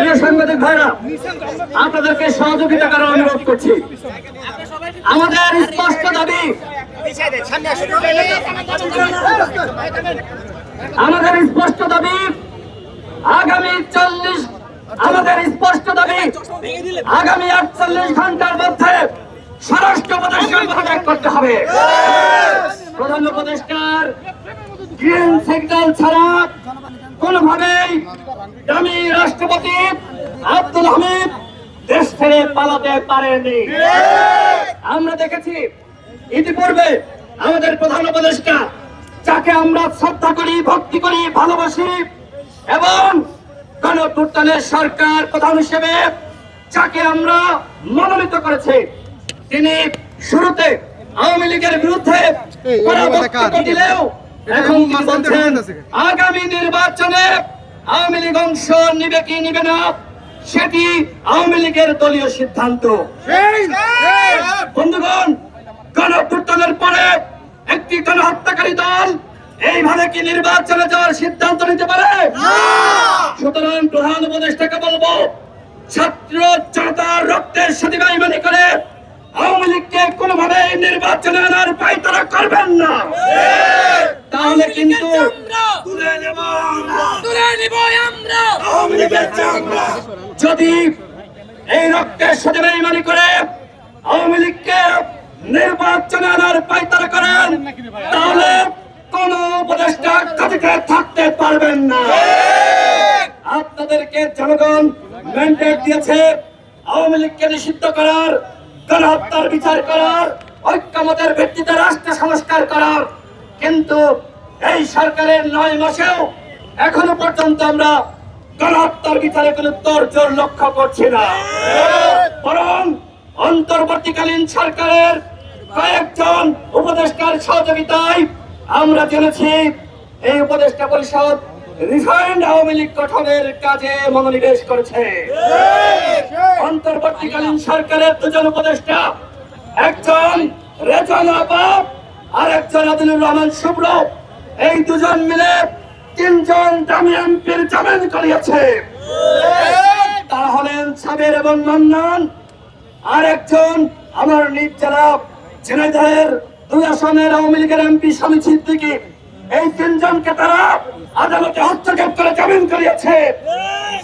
প্রিয় সাংবাদিক ভাইরা, আপনাদেরকে সহযোগিতা করার অনুরোধ করছি। আমাদের স্পষ্ট দাবি, আমাদের স্পষ্ট দাবি, আগামী চল্লিশ, আমাদের স্পষ্ট দাবি, আগামী আটচল্লিশ ঘণ্টার মধ্যে স্বরাষ্ট্র পদত্যাগ করতে হবে। প্রধান উপদেষ্টার গ্রিন সিগন্যাল ছাড়া কোনোভাবেই দামি রাষ্ট্রপতি আব্দুল হামিদ দেশ ছেড়ে পালাতে পারেনি আমরা দেখেছি ইতিপূর্বে আমাদের প্রধান উপদেষ্টা যাকে আমরা শ্রদ্ধা করি ভক্তি করি ভালোবাসি এবং গণপুত্তানের সরকার প্রধান হিসেবে যাকে আমরা মনোনীত করেছি তিনি শুরুতে আওয়ামী লীগের বিরুদ্ধে দিলেও এখন বলছেন আগামী নির্বাচনে আওয়ামী লীগ অংশ নিবে কি নিবে না সেটি আওয়ামী লীগের দলীয় সিদ্ধান্ত। বন্ধুগণ গণপুত্তনের পরে একটি গণহত্যাকারী দল এইভাবে কি নির্বাচনে যাওয়ার সিদ্ধান্ত নিতে পারে? সুতরাং প্রধান উপদেষ্টাকে বলব ছাত্র জনতার রক্তের সাথে বেইমানি করে আওয়ামী লীগকে কোনোভাবে নির্বাচনে আনার পাই তারা করবেন না। তাহলে কিন্তু। যদি এই রক্তের সাথে বেইমানি করে আওয়ামী লীগকে নির্বাচনে আনার পাইতারা করেন তাহলে কোন উপদেষ্টা কাজে থাকতে পারবেন না। আপনাদেরকে জনগণ ম্যান্ডেট দিয়েছে আওয়ামী লীগকে নিষিদ্ধ করার গণহত্যার বিচার করার ঐক্যমতের ভিত্তিতে রাষ্ট্র সংস্কার করার। কিন্তু এই সরকারের নয় মাসেও এখনও পর্যন্ত আমরা গণহত্যার বিচারে কোনো তোড়জোড় লক্ষ্য করছি না। বরং অন্তর্বর্তীকালীন সরকারের কয়েকজন উপদেষ্টার সহযোগিতায় আমরা জেনেছি এই উপদেষ্টা পরিষদ রিফাইন্ড আওয়ামী লীগ গঠনের কাজে মনোনিবেশ করেছে। অন্তর্বর্তীকালীন সরকারের দুজন উপদেষ্টা, একজন রেজন আবাব আর একজন আদিলুর রহমান শুভ্র। এই দুজন মিলে তিনজন দামি এমপির জামিন করিয়েছে। তারা হলেন সাবের এবং মান্নান আর একজন আমার নিজ জেলা ঝিনাইদহের দুই আসনের আওয়ামী লীগের এমপি স্বামী সিদ্দিকী। এই তিনজনকে তারা আদালতে হস্তক্ষেপ করে জামিন করিয়েছে।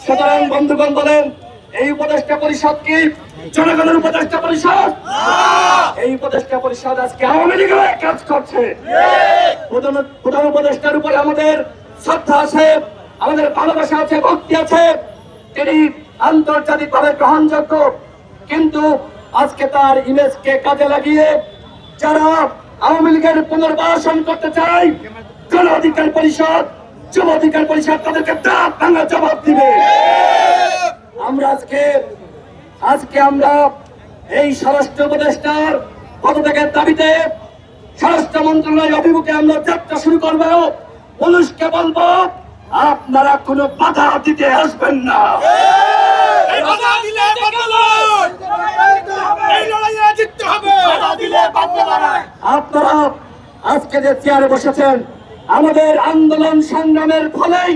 সুতরাং বন্ধুগণ বলেন, এই উপদেষ্টা পরিষদ কি জনগণের উপদেষ্টা পরিষদ। এই উপদেষ্টা পরিষদ আজকে আওয়ামী লীগের কাজ করছে। প্রধান উপদেষ্টার উপরে আমাদের শ্রদ্ধা আছে, আমাদের ভালোবাসা আছে, ভক্তি আছে। তিনি আন্তর্জাতিক ভাবে গ্রহণযোগ্য। কিন্তু আজকে তার ইমেজকে কাজে লাগিয়ে যারা আওয়ামী লীগের পুনর্বাসন করতে চায় গণ অধিকার পরিষদ, যুব অধিকার পরিষদ তাদেরকে দাঁত ভাঙা জবাব দিবে। আমরা আজকে আজকে আমরা এই স্বরাষ্ট্র উপদেষ্টার পদত্যাগের দাবিতে স্বরাষ্ট্র মন্ত্রণালয় অভিমুখে আমরা যাত্রা শুরু করব। পুলিশকে বলব আপনারা কোনো বাধা দিতে আসবেন না। দিলে বাধা লড়াই! এই লড়াইয়ে আপনারা আজকে যে চেয়ারে বসেছেন আমাদের আন্দোলন সংগ্রামের ফলেই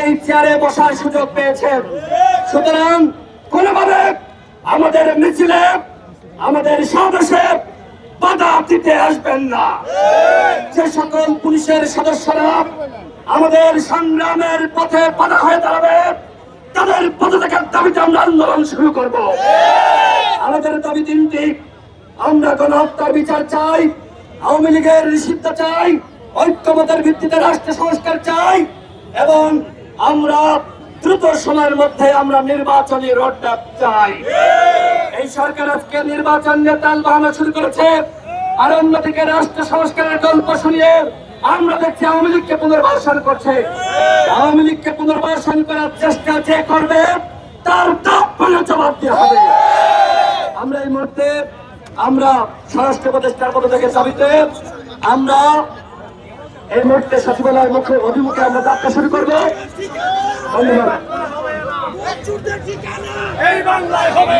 এই চেয়ারে বসার সুযোগ পেয়েছেন। সুতরাং কোনোভাবে আমাদের মিছিলে, আমাদের সদস্যে বাধা দিতে আসবেন না। যে সকল পুলিশের সদস্যরা আমাদের সংগ্রামের পথে বাধা হয়ে দাঁড়াবে, তাদের পথে পদত্যাগের দাবিতে আমরা আন্দোলন শুরু করব। আমাদের দাবি তিনটি। আমরা গণহত্যার বিচার চাই, আওয়ামী লীগের নিষিদ্ধ চাই, ঐক্যমতের ভিত্তিতে রাষ্ট্র সংস্কার চাই, এবং আমরা দ্রুত সময়ের মধ্যে আমরা নির্বাচনী রোডম্যাপ চাই। এই সরকার আজকে নির্বাচন নিয়ে তাল শুরু করেছে। আর অন্যদিকে রাষ্ট্র সংস্কারের গল্প শুনিয়ে আমরা দেখছি আওয়ামী লীগকে পুনর্বাসন করছে। আওয়ামী লীগকে পুনর্বাসন করার চেষ্টা যে করবে, তার জবাব দেওয়া হবে। আমরা এই মুহূর্তে আমরা স্বরাষ্ট্র উপদেষ্টার পদ থেকে দাবিতে আমরা এই মুহূর্তে সচিবালয় মুখ্য অভিমুখে আমরা যাত্রা শুরু করব। ধন্যবাদ। এই বাংলায় হবে।